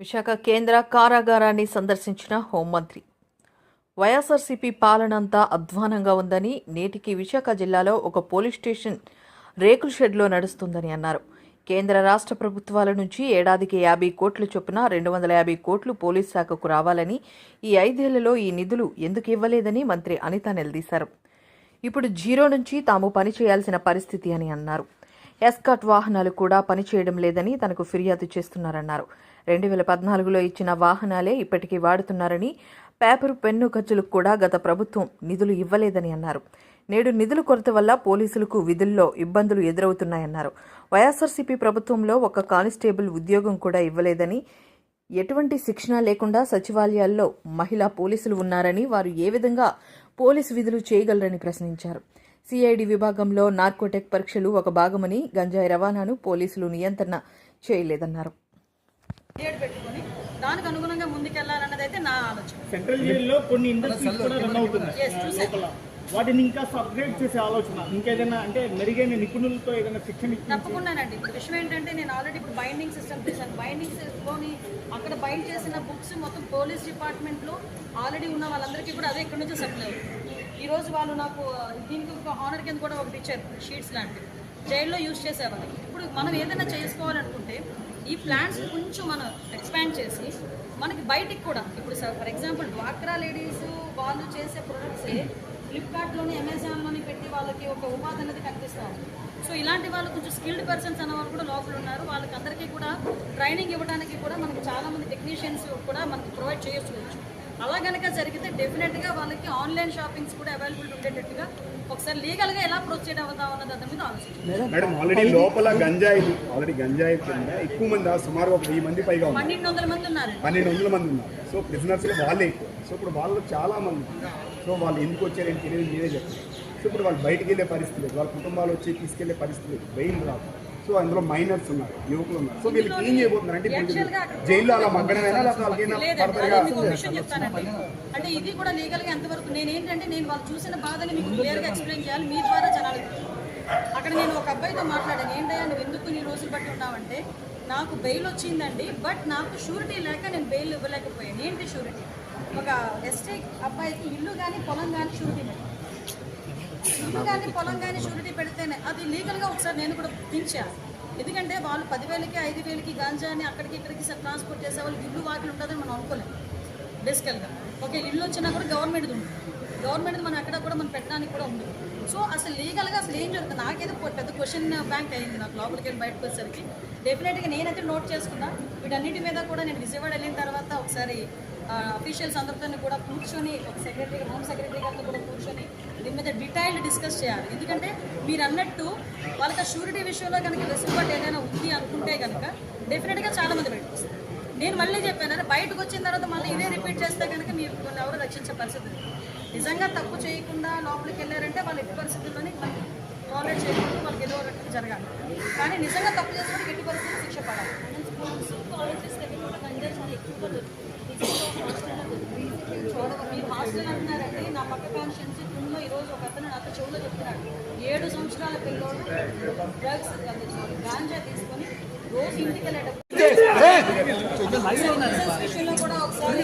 విశాఖ కేంద్ర కారాగారాన్ని సందర్శించిన హోంమంత్రి. వైఎస్ఆర్సీపీ పాలన అంతా అధ్వానంగా ఉందని నేటికి విశాఖ జిల్లాలో ఒక పోలీస్ స్టేషన్ రేకుల షెడ్లో నడుస్తుందని అన్నారు. కేంద్ర రాష్ట్ర ప్రభుత్వాల నుంచి ఏడాదికి యాభై కోట్ల చొప్పున రెండు వందల యాభై కోట్లు పోలీస్ శాఖకు రావాలని ఈ ఐదేళ్ళలో ఈ నిధులు ఎందుకు ఇవ్వలేదని మంత్రి అనిత నిలదీశారు. ఇప్పుడు జీరో నుంచి తాము పని చేయాల్సిన పరిస్థితి అని అన్నారు. ఎస్కాట్ వాహనాలు కూడా పనిచేయడం లేదని తనకు ఫిర్యాదు చేస్తున్నారన్నారు. రెండు వేల పద్నాలుగులో ఇచ్చిన వాహనాలే ఇప్పటికీ వాడుతున్నారని పేపర్ పెన్ను ఖర్చులకు కూడా గత ప్రభుత్వం నిధులు ఇవ్వలేదని అన్నారు. నేడు నిధుల కొరత వల్ల పోలీసులకు విధుల్లో ఇబ్బందులు ఎదురవుతున్నాయన్నారు. వైఎస్ఆర్సీపీ ప్రభుత్వంలో ఒక కానిస్టేబుల్ ఉద్యోగం కూడా ఇవ్వలేదని ఎటువంటి శిక్షణ లేకుండా సచివాలయాల్లో మహిళా పోలీసులు ఉన్నారని వారు ఏ విధంగా పోలీసు విధులు చేయగలరని ప్రశ్నించారు. సిఐడి విభాగంలో నార్కోటెక్ పరీక్షలు ఒక భాగమని గంజాయి రవాణాను పోలీసులు నియంత్రణ చేయలేదన్నారు. పీరియడ్ పెట్టుకొని దానికి అనుగుణంగా ముందుకెళ్ళాలన్నది అయితే నా ఆలోచన. సెంట్రల్ జైల్లో కొన్ని ఇండస్ట్రీస్ కూడా రన్ అవుతున్నాయి. వాటిని ఇంకా అప్గ్రేడ్ చేసే ఆలోచన. ఇంకేదైనా అంటే మెరుగైన నిపుణులతో ఏదైనా శిక్షణ తప్పకుండానండి. ఇప్పుడు విషయం ఏంటంటే నేను ఆల్రెడీ ఇప్పుడు బైండింగ్ సిస్టమ్ చేశాను. బైండింగ్లోని అక్కడ బైండ్ చేసిన బుక్స్ మొత్తం పోలీస్ డిపార్ట్మెంట్లో ఆల్రెడీ ఉన్న వాళ్ళందరికీ కూడా అదే ఇక్కడ నుంచి సప్లై అవుతుంది ఈ రోజు వాళ్ళు నాకు దీనికి ఒక హానర్ కింద కూడా ఒకటి ఇచ్చారు. షీట్స్ లాంటివి. జైల్లో యూజ్ చేసేవాళ్ళు. ఇప్పుడు మనం ఏదైనా చేసుకోవాలనుకుంటే ఈ ప్లాన్స్ కొంచెం మనం ఎక్స్పాండ్ చేసి మనకి బయటికి కూడా ఇప్పుడు ఫర్ ఎగ్జాంపుల్ డ్వాక్రా లేడీస్ వాళ్ళు చేసే ప్రొడక్ట్సే ఫ్లిప్కార్ట్లోని అమెజాన్లోని పెట్టి వాళ్ళకి ఒక ఉపాధి అనేది కనిపిస్తాం సో ఇలాంటి వాళ్ళు కొంచెం స్కిల్డ్ పర్సన్స్ అన్న వాళ్ళు కూడా లోపల ఉన్నారు. వాళ్ళకి అందరికీ కూడా ట్రైనింగ్ ఇవ్వడానికి కూడా మనకి చాలామంది టెక్నీషియన్స్ కూడా మనకి ప్రొవైడ్ చేయొచ్చు అలా కనుక జరిగితే డెఫినెట్గా వాళ్ళకి ఆన్లైన్ షాపింగ్స్ కూడా అవైలబుల్ ఉండేటట్టుగా ఒకసారి లీగల్గా ఎలా ప్రొసీడ్ అవుతాం అన్న దాని మీద ఆలోచించాలి మేడం ఆల్రెడీ లోపల గంజాయి ఆల్రెడీ గంజాయి కింద ఎక్కువ మంది సుమారు ఒక వెయ్యి మంది పైగా పన్నెండు వందల మంది ఉన్నారు పన్నెండు వందల మంది ఉన్నారు. సో ప్రిజనర్స్ వాళ్ళే. ఎక్కువ సో ఇప్పుడు వాళ్ళు చాలా మంది సో వాళ్ళు ఎందుకు వచ్చారని తెలియదు మీరే చెప్పారు సో ఇప్పుడు వాళ్ళు బయటికి వెళ్ళే పరిస్థితి లేదు. వాళ్ళ కుటుంబాలు వచ్చి తీసుకెళ్ళే పరిస్థితి లేదు. బెయిల్ రాదు సో అందులో మైనర్స్ ఉన్నారు యువకులు ఉన్నారు. సో వీళ్ళు ఏం చేయబోతున్నారు అంటే ఇప్పుడు జైల్లో అలా మగ్గడమైనా అంటే ఇది కూడా లీగల్గా ఎంతవరకు నేను ఏంటంటే నేను వాళ్ళు చూసిన బాధని మీకు క్లియర్గా ఎక్స్ప్లెయిన్ చేయాలి. మీ ద్వారా జనాలకు అక్కడ నేను ఒక అబ్బాయితో మాట్లాడాను. ఏంటయ్యా నువ్వు ఎందుకు నీ రోజులు బట్టి ఉన్నావంటే నాకు బెయిల్ వచ్చిందండి బట్ నాకు షూరిటీ లేక నేను బెయిల్ ఇవ్వలేకపోయాను. ఏంటి షూరిటీ ఒక ఎస్టీ అబ్బాయికి ఇల్లు కానీ పొలం కానీ షూరిటీ ఇల్లు కానీ పొలం కానీ షూరిటీ అది లీగల్గా ఒకసారి నేను కూడా దించాను ఎందుకంటే వాళ్ళు పదివేలకి ఐదు వేలకి గాంజాని అక్కడికి ఇక్కడికి ట్రాన్స్పోర్ట్ చేసే వాళ్ళు ఇల్లు వాకిలు ఉంటుందని మనం అనుకోలేము బేసికల్గా ఓకే ఇల్లు వచ్చినా కూడా గవర్నమెంట్ ఉంది గవర్నమెంట్ మనం ఎక్కడ కూడా మనం పెట్టడానికి కూడా ఉంది సో అసలు లీగల్గా అసలు ఏం జరుగుతుంది? నాకేదో పెద్ద క్వశ్చన్ బ్యాంక్ అయింది నాకు లోపలికి వెళ్ళి బయటకు వచ్చేసరికి. డెఫినెట్గా నేనైతే నోట్ చేసుకున్నా. వీటన్నిటి మీద కూడా నేను విజయవాడ వెళ్ళిన తర్వాత ఒకసారి అఫీషియల్స్ అందరితో కూడా కూర్చొని ఒక సెక్రటరీ హోమ్ సెక్రటరీ గారితో కూడా కూర్చొని దీని మీద డీటెయిల్డ్ డిస్కస్ చేయాలి. ఎందుకంటే మీరు అన్నట్టు వాళ్ళకి షూరిటీ విషయంలో కనుక వెసులుబాటు ఏదైనా ఉంది అనుకుంటే కనుక డెఫినెట్గా చాలా మంది బయటకు వస్తారు. నేను మళ్ళీ చెప్పాను అరే బయటకు వచ్చిన తర్వాత మళ్ళీ ఇదే రిపీట్ చేస్తే కనుక మీరు కొన్ని ఎవరు రక్షించే పరిస్థితి నిజంగా తప్పు చేయకుండా లోపలికి వెళ్ళారంటే వాళ్ళు ఎట్టి పరిస్థితుల్లోని టాలరేట్ చేయకుండా వాళ్ళకి ఏదో ఒక జరగాలి. కానీ నిజంగా తప్పు చేసిన ఎట్టి పరిస్థితులు శిక్ష పడాలి. మీరు హాస్టల్ అంటున్నారంటే నా పక్క కాన్షియన్స్ రూమ్లో ఈరోజు ఒక అతను నాతో చెవులో చెప్తున్నాడు. ఏడు సంవత్సరాల పిల్లోడు డ్రగ్స్ గాంజా తీసుకొని రోజు ఇంటికి వెళ్ళేటప్పుడు Business విషయంలో కూడా ఒకసారి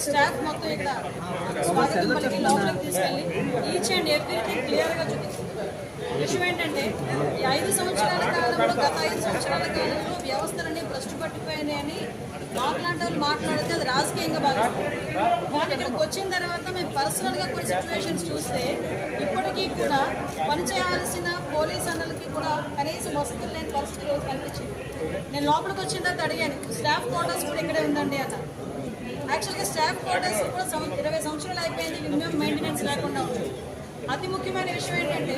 స్టాఫ్ మొత్తం ఇక్కడ స్వాగతం పలికి లోపలికి తీసుకెళ్ళి ఈచ్ అండ్ ఎవ్రీథింగ్ క్లియర్గా చూపిస్తుంది. విషయం ఏంటంటే ఈ ఐదు సంవత్సరాల కాలంలో గత ఐదు సంవత్సరాల కాలంలో వ్యవస్థలన్నీ భ్రష్టు పట్టిపోయినాయని మాట్లాడే వాళ్ళు మాట్లాడితే అది రాజకీయంగా భావిస్తారు కానీ ఇక్కడికి వచ్చిన తర్వాత మేము పర్సనల్గా కొన్ని సిచ్యువేషన్స్ చూస్తే ఇప్పటికీ కూడా పనిచేయాల్సిన పోలీస్ అన్నలకి కూడా కనీసం వసతులు లేని పరిస్థితి రోజు కనిపించింది. నేను లోపలికి వచ్చిన తర్వాత అడిగాను స్టాఫ్ క్వార్టర్స్ కూడా ఇక్కడే ఉందండి అన్న యాక్చువల్గా స్టాఫ్ క్వార్టర్స్ కూడా ఇరవై సంవత్సరాలు అయిపోయింది మినిమం మెయింటెనెన్స్ లేకుండా ఉంటుంది అతి ముఖ్యమైన విషయం ఏంటంటే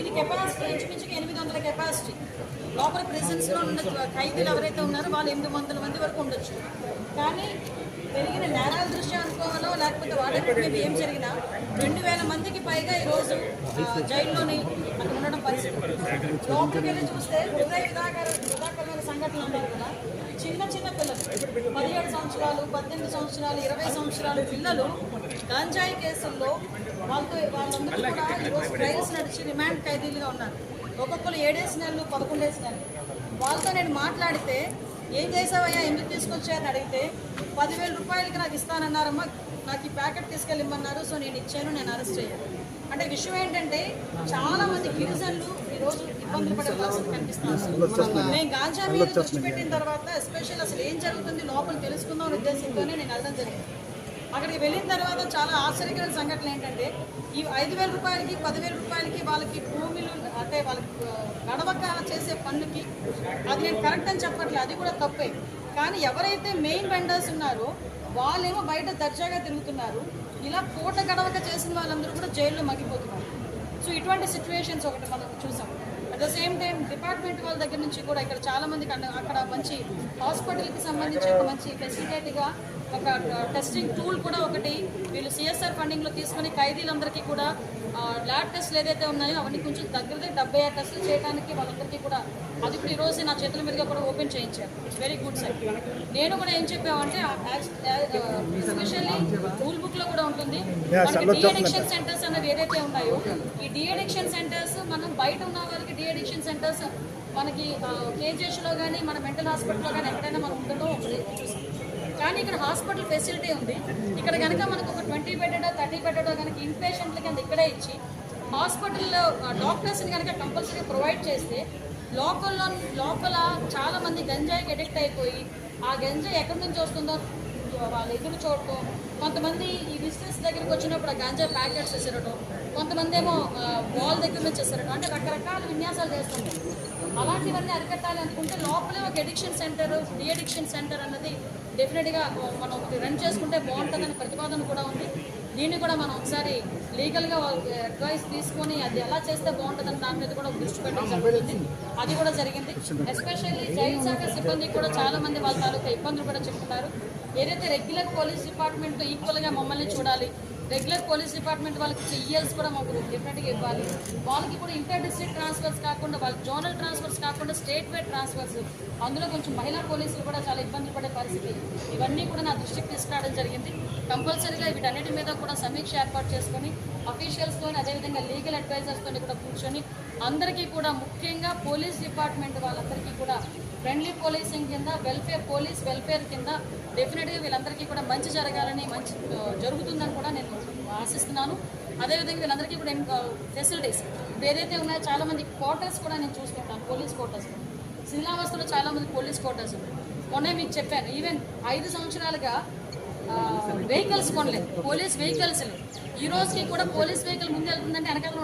ఇది కెపాసిటీ ఇంచుమించుగా ఎనిమిది వందల కెపాసిటీ లోపల ప్రెసెన్స్లో ఉన్న ఖైదీలు ఎవరైతే ఉన్నారో వాళ్ళు ఎనిమిది వందల మంది వరకు ఉండొచ్చు. కానీ పెరిగిన నేరాల దృష్ట్యా అనుకోవాలో లేకపోతే వాటెవర్ ఏం జరిగినా రెండు వేల మందికి పైగా ఈరోజు జైల్లోని అక్కడ ఉండడం పరిస్థితి. లోపలికి వెళ్ళి చూస్తే హృదయ విధాకర విధాకరమైన సంఘటనలు ఉన్నారు కదా. చిన్న చిన్న పిల్లలు. పదిహేడు సంవత్సరాలు పద్దెనిమిది సంవత్సరాలు ఇరవై సంవత్సరాలు పిల్లలు గంజాయి కేసుల్లో వాళ్ళతో వాళ్ళందరూ కూడా ఈరోజు ట్రయల్స్ నడిచి రిమాండ్ ఖైదీలుగా ఉన్నారు. ఒక్కొక్కరు ఏడేసి నెలలు పదకొండేసి నెలలు. వాళ్ళతో నేను మాట్లాడితే ఏం చేసావయ్యా? ఎందుకు తీసుకొచ్చారని అడిగితే పదివేల రూపాయలకి నాకు ఇస్తానన్నారమ్మా. నాకు ఈ ప్యాకెట్ తీసుకెళ్ళిమ్మన్నారు సో నేను ఇచ్చాను నేను అరెస్ట్ అయ్యాను. అంటే విషయం ఏంటంటే చాలామంది గిరిజనులు రోజు ఇబ్బందులు పడే పరిస్థితి కనిపిస్తున్నారు నేను గాంజా మీద దృష్టి పెట్టిన తర్వాత ఎస్పెషల్ అసలు ఏం జరుగుతుంది లోపల తెలుసుకుందాం అనే ఉద్దేశంతోనే నేను వెళ్ళడం జరిగింది. అక్కడికి వెళ్ళిన తర్వాత చాలా ఆశ్చర్యకరమైన సంఘటనలు ఏంటంటే ఈ ఐదు వేల రూపాయలకి పదివేల రూపాయలకి వాళ్ళకి భూములు అంటే వాళ్ళకి గడవక చేసే పన్నుకి అది నేను కరెక్ట్ అని చెప్పట్లేదు. అది కూడా తప్పే. కానీ ఎవరైతే మెయిన్ వెండర్స్ ఉన్నారో వాళ్ళేమో బయట దర్జాగా తిరుగుతున్నారు. ఇలా పూట గడవక చేసిన వాళ్ళందరూ కూడా జైల్లో మగ్గిపోతున్నారు. సో ఇటువంటి సిచ్యువేషన్స్ ఒకటి మనం చూసాం. At the same time department వాళ్ళ దగ్గర నుంచి కూడా ఇక్కడ చాలామందికి అక్కడ మంచి హాస్పిటల్కి సంబంధించి ఒక మంచి ఫెసిలిటేట్గా ఒక టెస్టింగ్ టూల్ కూడా ఒకటి వీళ్ళు సిఎస్ఆర్ ఫండింగ్లో తీసుకుని ఖైదీలందరికీ కూడా ల్యాబ్ టెస్ట్లు ఏదైతే ఉన్నాయో అవన్నీ కొంచెం దగ్గరదే డెబ్బై ఆరు టెస్టులు చేయడానికి వాళ్ళందరికీ కూడా అది ఇప్పుడు ఈరోజు నా చేతుల మీదుగా కూడా ఓపెన్ చేయించారు. ఇట్స్ వెరీ గుడ్ సార్ నేను కూడా ఏం చెప్పామంటే ఎస్పెషల్లీ రూల్ బుక్లో కూడా ఉంటుంది డిఎడిక్షన్ సెంటర్స్ అనేవి ఏదైతే ఉన్నాయో ఈ డిఎడిక్షన్ సెంటర్స్ మనం బయట ఉన్న వాళ్ళకి డిఎడిక్షన్ సెంటర్స్ మనకి కేజీహెచ్లో కానీ మన మెంటల్ హాస్పిటల్లో కానీ ఎక్కడైనా మనం చూసాం కానీ ఇక్కడ హాస్పిటల్ ఫెసిలిటీ ఉంది. ఇక్కడ కనుక మనకు ఒక ట్వంటీ బెడెడో థర్టీ బెడెడో కనుక ఇన్ పేషెంట్ల కింద ఇక్కడే ఇచ్చి హాస్పిటల్లో డాక్టర్స్ని కనుక కంపల్సరీ ప్రొవైడ్ చేస్తే లోకల్లో లోపల చాలా మంది గంజాయికి అడిక్ట్ అయిపోయి ఆ గంజాయి ఎక్కడి నుంచి వస్తుందో వాళ్ళు ఎదురు చూడటం కొంతమంది ఈ బిజినెస్ దగ్గరికి వచ్చినప్పుడు గంజా ప్యాకెట్స్ వేసేరటం కొంతమంది ఏమో వాల్ దగ్గర నుంచి వేసేరటం అంటే రకరకాల విన్యాసాలు చేస్తుంటారు. అలాంటివన్నీ అరికట్టాలి అనుకుంటే లోపలే ఒక addiction centre de addiction centre అన్నది డెఫినెట్గా మనం ఒకటి రన్ చేసుకుంటే బాగుంటుందని ప్రతిపాదన కూడా ఉంది. దీన్ని కూడా మనం ఒకసారి లీగల్గా అడ్వైస్ తీసుకొని అది ఎలా చేస్తే బాగుంటుందని దాని మీద కూడా దృష్టి పెట్టడం జరుగుతుంది అది కూడా జరిగింది. ఎస్పెషల్లీ జైలు శాఖ సిబ్బంది కూడా చాలా మంది వాళ్ళ తాలూకా ఇబ్బందులు కూడా చెప్తున్నారు ఏదైతే రెగ్యులర్ పోలీస్ డిపార్ట్మెంట్ ఈక్వల్గా మమ్మల్ని చూడాలి రెగ్యులర్ పోలీస్ డిపార్ట్మెంట్ వాళ్ళకి చెయ్యాల్సి కూడా మాకు డెఫినెట్గా ఇవ్వాలి. వాళ్ళకి కూడా ఇంటర్ డిస్ట్రిక్ట్ ట్రాన్స్ఫర్స్ కాకుండా వాళ్ళ జోనల్ ట్రాన్స్ఫర్స్ కాకుండా స్టేట్ వైడ్ ట్రాన్స్ఫర్స్ అందులో కొంచెం మహిళా పోలీసులు కూడా చాలా ఇబ్బంది పడే పరిస్థితి. ఇవన్నీ కూడా నా దృష్టికి తీసుకురావడం జరిగింది. కంపల్సరీగా వీటన్నిటి మీద కూడా సమీక్ష ఏర్పాటు చేసుకొని అఫీషియల్స్తో అదేవిధంగా లీగల్ అడ్వైజర్స్తో కూడా కూర్చొని అందరికీ కూడా ముఖ్యంగా పోలీస్ డిపార్ట్మెంట్ వాళ్ళందరికీ కూడా ఫ్రెండ్లీ పోలీసింగ్ కింద వెల్ఫేర్ పోలీస్ వెల్ఫేర్ కింద డెఫినెట్గా వీళ్ళందరికీ కూడా మంచి జరగాలని మంచి జరుగుతుందని కూడా నేను ఆశిస్తున్నాను. అదేవిధంగా వీళ్ళందరికీ కూడా ఫెసిలిటీస్ ఏదైతే ఉన్నాయో చాలామంది క్వార్టర్స్ కూడా నేను చూసుకుంటాను పోలీస్ క్వార్టర్స్. శిలావస్తులో చాలామంది పోలీస్ క్వార్టర్స్. ఉన్నాయి మీకు చెప్పాను ఈవెన్ ఐదు సంవత్సరాలుగా వెహికల్స్ కొనలేదు. పోలీస్ వెహికల్స్ ఈ రోజుకి కూడా పోలీస్ వెహికల్ ముందు వెళ్తుందంటే వెనకాల